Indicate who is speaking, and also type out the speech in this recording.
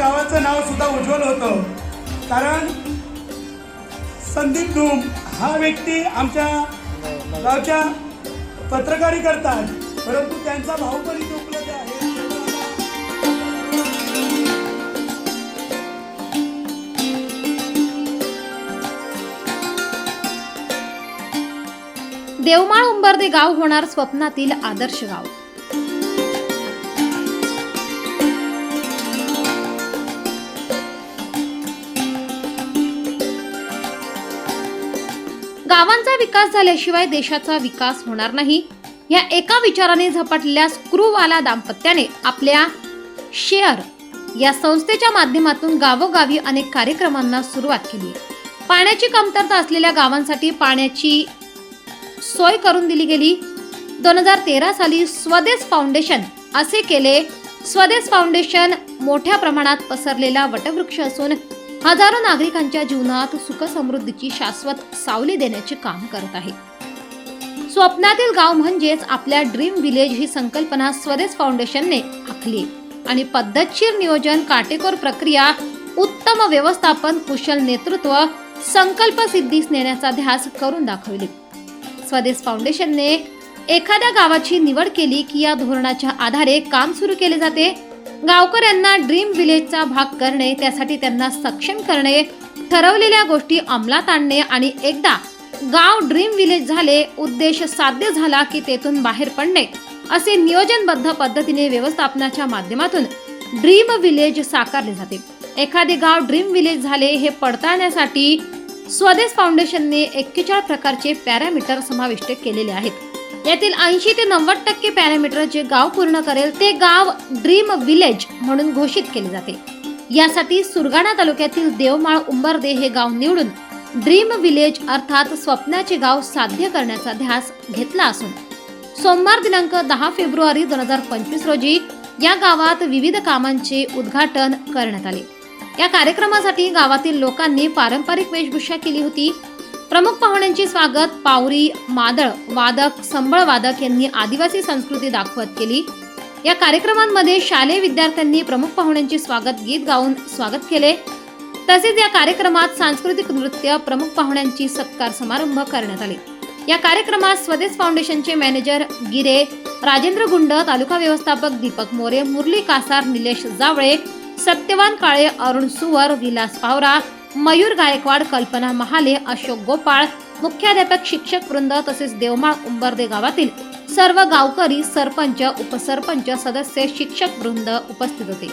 Speaker 1: गावाचं नाव सुद्धा उज्ज्वल होतं. कारण संदीप धूम हा व्यक्ती आमच्या गावच्या पत्रकारी करतात. परंतु त्यांचा भाऊ पण इथे उपलब्ध आहे.
Speaker 2: देवमाळ उंबर्दे गाव होणार स्वप्नातील आदर्श गाव. गावांचा विकास झाल्याशिवाय देशाचा विकास होणार नाही. या एका विचाराने झपाटलेल्या स्क्रूवाला दाम्पत्याने आपल्या शेअर या संस्थेच्या माध्यमातून गावोगावी अनेक कार्यक्रमांना सुरुवात केली पाण्याची कमतरता असलेल्या गावांसाठी पाण्याची सोय करून दिली गेली. दोन हजार तेरा साली स्वदेश फाउंडेशन असे केले. स्वदेश फाउंडेशन मोठ्या प्रमाणात पसरलेला वटवृक्ष असून हजारो नागरिकांच्या जीवनात सुख समृद्धीची शाश्वत सावली देण्याचे काम करत आहे. स्वप्नातील गाव म्हणजेच आपल्या ड्रीम विलेज ही संकल्पना स्वदेश फाउंडेशनने आखली आणि पद्धतशीर नियोजन काटेकोर प्रक्रिया उत्तम व्यवस्थापन कुशल नेतृत्व संकल्प सिद्धीस नेण्याचा ध्यास करून दाखवली. स्वदेश फाउंडेशनने एखाद्या गावाची निवड केली की या धोरणाच्या आधारे काम सुरू केले जाते गावकऱ्यांना ड्रीम विलेजचा भाग करणे त्यासाठी त्यांना सक्षम करणे ठरवलेल्या गोष्टी अंमलात आणणे आणि एकदा गाव ड्रीम विलेज झाले उद्देश साध्य झाला की तेथून बाहेर पडणे असे नियोजनबद्ध पद्धतीने व्यवस्थापनाच्या माध्यमातून ड्रीम विलेज साकारले जाते. एखादे गाव ड्रीम विलेज झाले हे पडताळण्यासाठी स्वदेश फाउंडेशनने एक्केचाळीस प्रकारचे पॅरामीटर समाविष्ट केलेले आहेत. यातील ऐंशी ते नव्वद टक्के पॅरामीटर जे गाव पूर्ण करेल ते गाव ड्रीम विलेज म्हणून घोषित केले जाते. यासाठी सुरगाणा तालुक्यातील देवमाळ उंबरदे हे गाव निवडून ड्रीम विलेज अर्थात स्वप्नाचे गाव साध्य करण्याचा ध्यास घेतला असून सोमवार दिनांक दहा फेब्रुवारी दोन हजार पंचवीस रोजी या गावात विविध कामांचे उद्घाटन करण्यात आले. या कार्यक्रमासाठी गावातील लोकांनी पारंपरिक वेशभूषा केली होती. प्रमुख पाहुण्यांचे स्वागत. पावरी मादळ वादक संबळ वादक यांनी आदिवासी संस्कृती दाखवत केली. या कार्यक्रमांमध्ये शालेय विद्यार्थ्यांनी प्रमुख पाहुण्यांचे स्वागत गीत गाऊन स्वागत केले. तसेच या कार्यक्रमात सांस्कृतिक नृत्य प्रमुख पाहुण्यांची सत्कार समारंभ करण्यात आले. या कार्यक्रमात स्वदेश फाउंडेशनचे मॅनेजर गिरे राजेंद्र गुंड तालुका व्यवस्थापक दीपक मोरे मुरली कासार निलेश जावळे सत्यवान काळे अरुण सुवर विलास पावरा मयूर गायकवाड कल्पना महाले अशोक गोपाळ मुख्याध्यापक शिक्षक वृंद तसेच देवमाळ उंबर्दे गावातील सर्व गावकरी सरपंच उपसरपंच सदस्य शिक्षक वृंद उपस्थित होते.